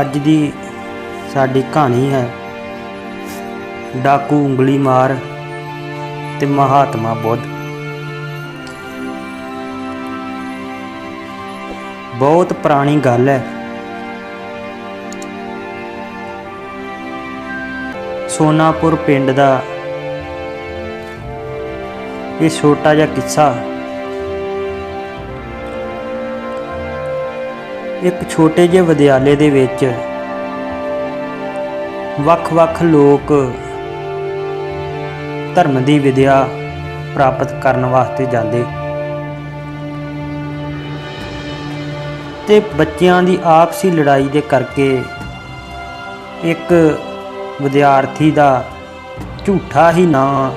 ਅੱਜ ਦੀ ਸਾਡੀ ਕਹਾਣੀ ਹੈ, ਡਾਕੂ ਉਂਗਲੀ ਮਾਰ ਤੇ ਮਹਾਤਮਾ ਬੁੱਧ। ਬਹੁਤ ਪੁਰਾਣੀ ਗੱਲ ਹੈ। ਸੋਨਾਪੁਰ ਪਿੰਡ ਦਾ ਇਹ ਛੋਟਾ ਜਿਹਾ ਕਿੱਸਾ ਇੱਕ ਛੋਟੇ ਜਿਹੇ ਵਿਦਿਆਲੇ ਦੇ ਵਿੱਚ ਵੱਖ-ਵੱਖ ਲੋਕ ਧਰਮ ਦੀ ਵਿਦਿਆ ਪ੍ਰਾਪਤ ਕਰਨ ਵਾਸਤੇ ਜਾਂਦੇ। ਤੇ ਬੱਚਿਆਂ ਦੀ ਆਪਸੀ ਲੜਾਈ ਦੇ ਕਰਕੇ ਇੱਕ ਵਿਦਿਆਰਥੀ ਦਾ ਝੂਠਾ ਹੀ ਨਾਂ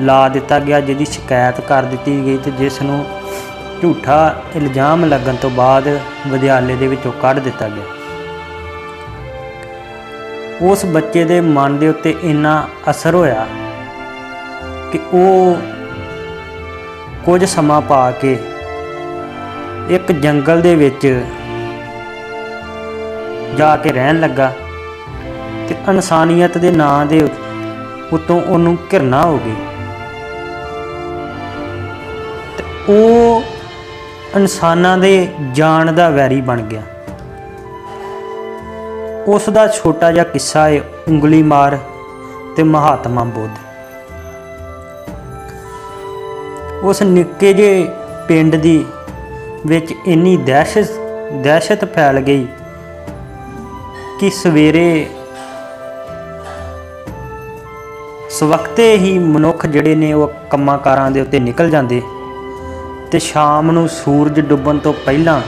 ਲਾ ਦਿੱਤਾ ਗਿਆ, ਜਿਹਦੀ ਸ਼ਿਕਾਇਤ ਕਰ ਦਿੱਤੀ ਗਈ ਤੇ ਜਿਸ ਨੂੰ ਝੂਠਾ ਇਲਜ਼ਾਮ ਲੱਗਣ ਤੋਂ ਬਾਅਦ ਵਿਦਿਆਲੇ ਦੇ ਵਿੱਚੋਂ ਕੱਢ ਦਿੱਤਾ ਗਿਆ। ਉਸ ਬੱਚੇ ਦੇ ਮਨ ਦੇ ਉੱਤੇ ਇੰਨਾ ਅਸਰ ਹੋਇਆ ਕਿ ਉਹ ਕੁਝ ਸਮਾਂ ਪਾ ਕੇ ਇੱਕ ਜੰਗਲ ਦੇ ਵਿੱਚ ਜਾ ਕੇ ਰਹਿਣ ਲੱਗਾ ਤੇ ਇਨਸਾਨੀਅਤ ਦੇ ਨਾਂ ਦੇ ਉੱਤੋਂ ਉਹਨੂੰ ਘਿਰਨਾ ਹੋ ਗਈ। ਇਨਸਾਨਾਂ ਦੇ ਜਾਨ ਦਾ ਵੈਰੀ ਬਣ ਗਿਆ। ਉਸ ਦਾ ਛੋਟਾ ਜਿਹਾ ਕਿੱਸਾ ਹੈ ਉਂਗਲੀ ਮਾਰ ਤੇ ਮਹਾਤਮਾ ਬੁੱਧ। ਉਸ ਨਿੱਕੇ ਜਿਹੇ ਪਿੰਡ ਦੀ ਵਿੱਚ ਇੰਨੀ ਦਹਿਸ਼ਤ ਦਹਿਸ਼ਤ ਫੈਲ ਗਈ ਕਿ ਸਵੇਰੇ ਸਵਖਤੇ ਹੀ ਮਨੁੱਖ ਜਿਹੜੇ ਨੇ ਉਹ ਕੰਮਾਂ ਕਾਰਾਂ ਦੇ ਉੱਤੇ ਨਿਕਲ ਜਾਂਦੇ। ਤੇ ਸ਼ਾਮ ਨੂੰ ਸੂਰਜ ਡੁੱਬਣ ਤੋਂ ਪਹਿਲਾਂ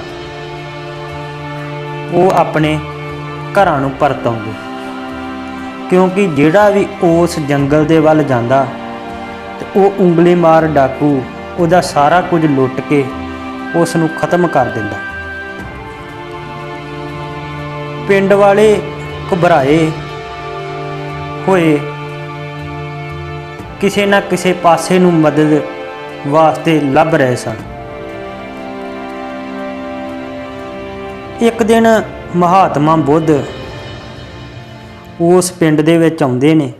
ਉਹ ਆਪਣੇ ਘਰਾਂ ਨੂੰ ਪਰਤ ਆਉਂਦੇ। ਕਿਉਂਕਿ ਜਿਹੜਾ ਵੀ ਉਸ ਜੰਗਲ ਦੇ ਵੱਲ ਜਾਂਦਾ ਤੇ ਉਹ ਉਂਗਲੀ ਮਾਰ ਡਾਕੂ, ਉਹਦਾ ਸਾਰਾ ਕੁਝ ਲੁੱਟ ਕੇ ਉਸ ਨੂੰ ਖਤਮ ਕਰ ਦਿੰਦਾ। ਪਿੰਡ ਵਾਲੇ ਘਬਰਾਏ ਹੋਏ। ਕਿਸੇ ਨਾ ਕਿਸੇ ਪਾਸੇ ਨੂੰ ਮਦਦ ਵਾਸਤੇ ਲੱਭ ਰਹੇ ਸਨ। ਇੱਕ ਦਿਨ ਮਹਾਤਮਾ ਬੁੱਧ ਉਸ ਪਿੰਡ ਦੇ ਵਿੱਚ ਆਉਂਦੇ ਨੇ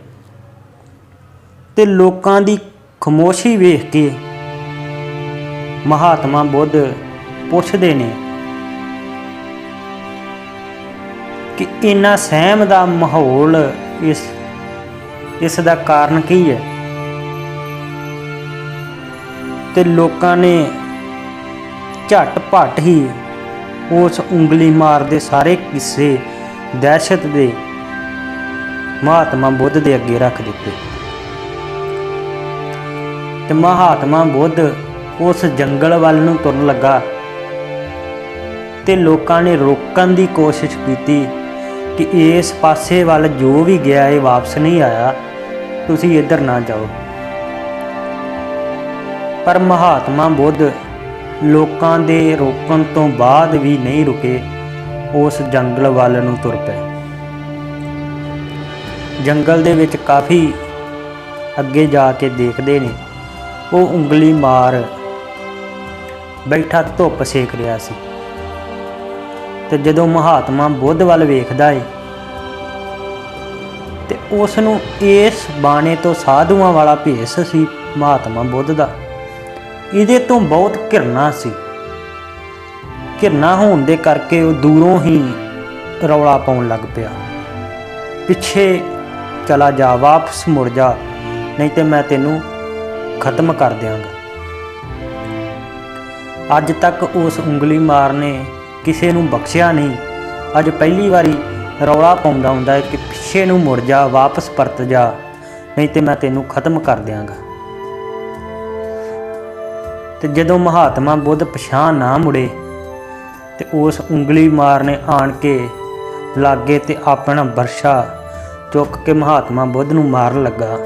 ਤੇ ਲੋਕਾਂ ਦੀ ਖਮੋਸ਼ੀ ਵੇਖ ਕੇ ਮਹਾਤਮਾ ਬੁੱਧ ਪੁੱਛਦੇ ਨੇ ਕਿ ਇੰਨਾ ਸਹਿਮ ਦਾ ਮਾਹੌਲ ਇਸ ਇਸ ਦਾ ਕਾਰਨ ਕੀ ਹੈ? ਤੇ ਲੋਕਾਂ ਨੇ ਝਟ ਪਟ ਹੀ ਉਸ ਉਂਗਲੀ ਮਾਰ ਦੇ ਸਾਰੇ ਕਿੱਸੇ ਦਹਿਸ਼ਤ ਦੇ ਮਹਾਤਮਾ ਬੁੱਧ ਦੇ ਅੱਗੇ ਰੱਖ ਦਿੱਤੇ। ਤੇ ਮਹਾਤਮਾ ਬੁੱਧ ਉਸ ਜੰਗਲ ਵੱਲ ਨੂੰ ਤੁਰਨ ਲੱਗਾ ਤੇ ਲੋਕਾਂ ਨੇ ਰੋਕਣ ਦੀ ਕੋਸ਼ਿਸ਼ ਕੀਤੀ ਕਿ ਇਸ ਪਾਸੇ ਵੱਲ ਜੋ ਵੀ ਗਿਆ ਇਹ ਵਾਪਸ ਨਹੀਂ ਆਇਆ, ਤੁਸੀਂ ਇੱਧਰ ਨਾ ਜਾਓ। ਪਰ ਮਹਾਤਮਾ ਬੁੱਧ ਲੋਕਾਂ ਦੇ ਰੋਕਣ ਤੋਂ ਬਾਅਦ ਵੀ ਨਹੀਂ ਰੁਕੇ, ਉਸ ਜੰਗਲ ਵੱਲ ਨੂੰ ਤੁਰ ਪਏ। ਜੰਗਲ ਦੇ ਵਿੱਚ ਕਾਫੀ ਅੱਗੇ ਜਾ ਕੇ ਦੇਖਦੇ ਨੇ। ਉਹ ਉਂਗਲੀ ਮਾਰ ਬੈਠਾ ਧੁੱਪ ਸੇਕ ਰਿਹਾ ਸੀ। ਤੇ ਜਦੋਂ ਮਹਾਤਮਾ ਬੁੱਧ ਵੱਲ ਵੇਖਦਾ ਏ, ਤੇ ਉਸ ਨੂੰ ਇਸ ਬਾਣੇ ਤੋਂ ਸਾਧੂਆਂ ਵਾਲਾ ਭੇਸ ਸੀ ਮਹਾਤਮਾ ਬੁੱਧ ਦਾ। ਇਹਦੇ ਤੋਂ ਬਹੁਤ ਘਿਰਨਾ ਸੀ। ਘਿਰਨਾ ਹੋਣ ਦੇ ਕਰਕੇ ਉਹ ਦੂਰੋਂ ਹੀ ਰੌਲਾ ਪਾਉਣ ਲੱਗ ਪਿਆ। ਪਿੱਛੇ ਚਲਾ ਜਾ, ਵਾਪਸ ਮੁੜ ਜਾ, ਨਹੀਂ ਤੇ ਮੈਂ ਤੈਨੂੰ ਖਤਮ ਕਰ ਦਿਆਂਗਾ। ਅੱਜ ਤੱਕ ਉਸ ਉਂਗਲੀ ਮਾਰ ਨੇ ਕਿਸੇ ਨੂੰ ਬਖਸ਼ਿਆ ਨਹੀਂ। ਅੱਜ ਪਹਿਲੀ ਵਾਰੀ ਰੌਲਾ ਪਾਉਂਦਾ ਹੁੰਦਾ ਹੈ ਕਿ ਪਿੱਛੇ ਨੂੰ ਮੁੜ ਜਾ, ਵਾਪਸ ਪਰਤ ਜਾ, ਨਹੀਂ ਤੇ ਮੈਂ ਤੈਨੂੰ ਖਤਮ ਕਰ ਦਿਆਂਗਾ। ਤੇ ਜਦੋਂ ਮਹਾਤਮਾ ਬੁੱਧ ਪਛਾਣ ਨਾ ਮੁੜੇ ਤੇ ਉਸ ਉਂਗਲੀ ਮਾਰ ਨੇ ਆਣ ਕੇ ਲਾਗੇ ਤੇ ਆਪਣਾ ਬਰਸ਼ਾ ਚੁੱਕ ਕੇ ਮਹਾਤਮਾ ਬੁੱਧ ਨੂੰ ਮਾਰਨ ਲੱਗਾ।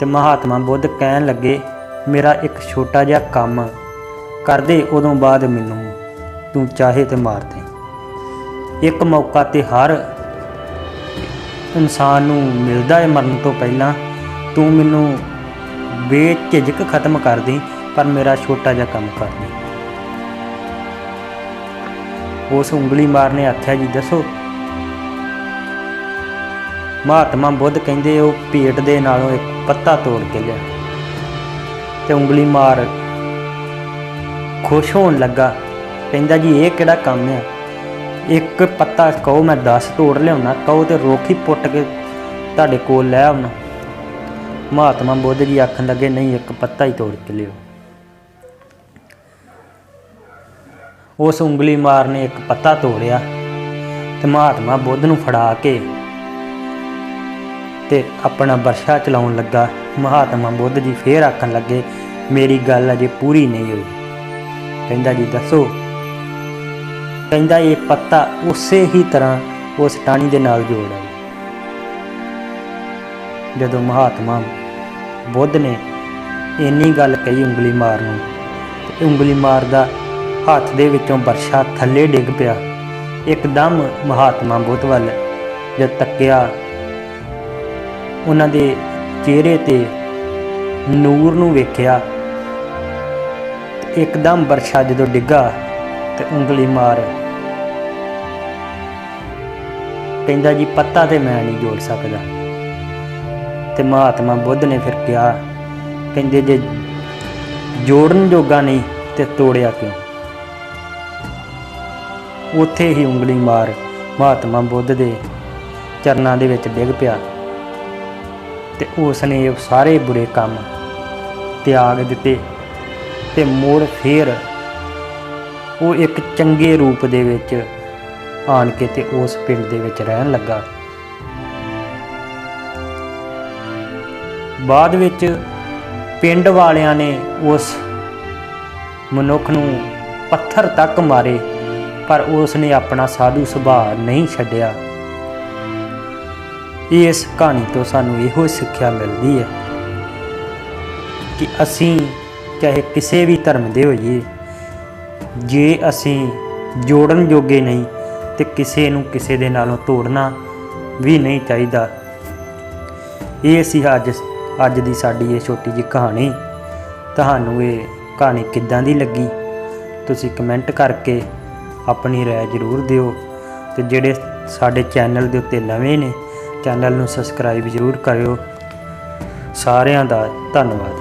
ਤੇ ਮਹਾਤਮਾ ਬੁੱਧ ਕਹਿਣ ਲੱਗੇ, ਮੇਰਾ ਇੱਕ ਛੋਟਾ ਜਿਹਾ ਕੰਮ ਕਰ ਦੇ ਉਦੋਂ ਬਾਅਦ ਮੈਨੂੰ ਤੂੰ ਚਾਹੇ ਤੇ ਮਾਰ ਦੇ। ਇੱਕ ਮੌਕਾ ਤੇ ਹਰ ਇਨਸਾਨ ਨੂੰ ਮਿਲਦਾ ਹੈ ਮਰਨ ਤੋਂ ਪਹਿਲਾਂ ਤੂੰ ਮੈਨੂੰ ਬੇਝਿਜਕ ਖਤਮ ਕਰ ਦੇ ਪਰ ਮੇਰਾ ਛੋਟਾ ਜਿਹਾ ਕੰਮ ਕਰ ਦੇ ਉਸ ਉਂਗਲੀ ਮਾਰ ਨੇ ਆਖਿਆ ਜੀ, ਦੱਸੋ। ਮਹਾਤਮਾ ਬੁੱਧ ਕਹਿੰਦੇ, ਉਹ ਪੇਟ ਦੇ ਨਾਲੋਂ ਇੱਕ ਪੱਤਾ ਤੋੜ ਕੇ ਲਿਆ। ਤੇ ਉਂਗਲੀ ਮਾਰ ਖੁਸ਼ ਹੋਣ ਲੱਗਾ। ਕਹਿੰਦਾ ਜੀ, ਇਹ ਕਿਹੜਾ ਕੰਮ ਹੈ? ਇੱਕ ਪੱਤਾ ਕਹੋ, ਮੈਂ 10 ਤੋੜ ਲਿਆਉਣਾ। ਕਹੋ ਤੇ ਰੋਖੀ ਪੁੱਟ ਕੇ ਤੁਹਾਡੇ ਕੋਲ ਲੈ ਆਉਣਾ। ਮਹਾਤਮਾ ਬੁੱਧ ਜੀ ਆਖਣ ਲੱਗੇ, ਨਹੀਂ, ਇੱਕ ਪੱਤਾ ਹੀ ਤੋੜ ਕੇ ਲਿਓ ਉਸ ਉਂਗਲੀ ਮਾਰ ਨੇ ਇੱਕ ਪੱਤਾ ਤੋੜਿਆ ਤੇ ਮਹਾਤਮਾ ਬੁੱਧ ਨੂੰ ਫੜਾ ਕੇ ਤੇ ਆਪਣਾ ਵਰਸ਼ਾ ਚਲਾਉਣ ਲੱਗਾ। ਮਹਾਤਮਾ ਬੁੱਧ ਜੀ ਫੇਰ ਆਖਣ ਲੱਗੇ, ਮੇਰੀ ਗੱਲ ਅਜੇ ਪੂਰੀ ਨਹੀਂ ਹੋਈ। ਕਹਿੰਦਾ ਜੀ, ਦੱਸੋ। ਕਹਿੰਦਾ, ਇਹ ਪੱਤਾ ਉਸੇ ਹੀ ਤਰ੍ਹਾਂ ਉਸ ਟਾਹਣੀ ਦੇ ਨਾਲ ਜੋੜ ਹੈ ਜਦੋਂ ਮਹਾਤਮਾ ਬੁੱਧ ਨੇ ਇੰਨੀ ਗੱਲ ਕਹੀ ਉਂਗਲੀ ਮਾਰ ਨੂੰ ਤੇ ਉਂਗਲੀ ਮਾਰ ਦਾ ਹੱਥ ਦੇ ਵਿੱਚੋਂ ਬਰਸ਼ਾ ਥੱਲੇ ਡਿੱਗ ਪਿਆ। ਇੱਕਦਮ ਮਹਾਤਮਾ ਬੁੱਧ ਵੱਲ ਜਦ ਤੱਕਿਆ, ਉਹਨਾਂ ਦੇ ਚਿਹਰੇ ਤੇ ਨੂਰ ਨੂੰ ਵੇਖਿਆ ਇੱਕਦਮ ਵਰਸ਼ਾ ਜਦੋਂ ਡਿੱਗਾ ਤੇ ਉਂਗਲੀ ਮਾਰ। ਕਹਿੰਦਾ ਜੀ, ਪੱਤਾ ਤੇ ਮੈਂ ਨਹੀਂ ਜੋੜ ਸਕਦਾ। ਤੇ ਮਹਾਤਮਾ ਬੁੱਧ ਨੇ ਫਿਰ ਕਿਹਾ, ਕਹਿੰਦੇ ਜੇ ਜੋੜਨ ਜੋਗਾ ਨਹੀਂ ਤੇ ਤੋੜਿਆ ਕਿਉਂ? ਉੱਥੇ ਹੀ ਉਂਗਲੀ ਮਾਰ ਮਹਾਤਮਾ ਬੁੱਧ ਦੇ ਚਰਨਾਂ ਦੇ ਵਿੱਚ ਡਿੱਗ ਪਿਆ ਤੇ ਉਸ ਨੇ ਇਹ ਸਾਰੇ ਬੁਰੇ ਕੰਮ ਤਿਆਗ ਦਿੱਤੇ ਤੇ ਮੁੜ ਫੇਰ ਉਹ ਇੱਕ ਚੰਗੇ ਰੂਪ ਦੇ ਵਿੱਚ ਆਣ ਕੇ ਤੇ ਉਸ ਪਿੰਡ ਦੇ ਵਿੱਚ ਰਹਿਣ ਲੱਗਾ। ਬਾਅਦ ਵਿੱਚ ਪਿੰਡ ਵਾਲਿਆਂ ਨੇ ਉਸ ਮਨੁੱਖ ਨੂੰ ਪੱਥਰ ਤੱਕ ਮਾਰੇ, ਪਰ ਉਸ ਨੇ ਆਪਣਾ ਸਾਧੂ ਸੁਭਾਅ ਨਹੀਂ ਛੱਡਿਆ। ਇਸ ਕਹਾਣੀ ਤੋਂ ਸਾਨੂੰ ਇਹੋ ਸਿੱਖਿਆ ਮਿਲਦੀ ਹੈ ਕਿ ਅਸੀਂ ਚਾਹੇ ਕਿਸੇ ਵੀ ਧਰਮ ਦੇ ਹੋਈਏ, ਜੇ ਅਸੀਂ ਜੋੜਨ ਜੋਗੇ ਨਹੀਂ ਤੇ ਕਿਸੇ ਨੂੰ ਕਿਸੇ ਦੇ ਨਾਲੋਂ ਤੋੜਨਾ ਵੀ ਨਹੀਂ ਚਾਹੀਦਾ। ਇਹ ਸੀ ਅੱਜ ਅੱਜ ਦੀ ਸਾਡੀ ਇਹ ਛੋਟੀ ਜਿਹੀ ਕਹਾਣੀ ਤੁਹਾਨੂੰ ਇਹ ਕਹਾਣੀ ਕਿੱਦਾਂ ਦੀ ਲੱਗੀ? ਤੁਸੀਂ ਕਮੈਂਟ ਕਰਕੇ ਆਪਣੀ ਰਾਏ ਜ਼ਰੂਰ ਦਿਓ ਤੇ ਜਿਹੜੇ ਸਾਡੇ ਚੈਨਲ ਦੇ ਉੱਤੇ ਨਵੇਂ ਨੇ ਚੈਨਲ ਨੂੰ ਸਬਸਕ੍ਰਾਈਬ ਜ਼ਰੂਰ ਕਰਿਓ। ਸਾਰਿਆਂ ਦਾ ਧੰਨਵਾਦ।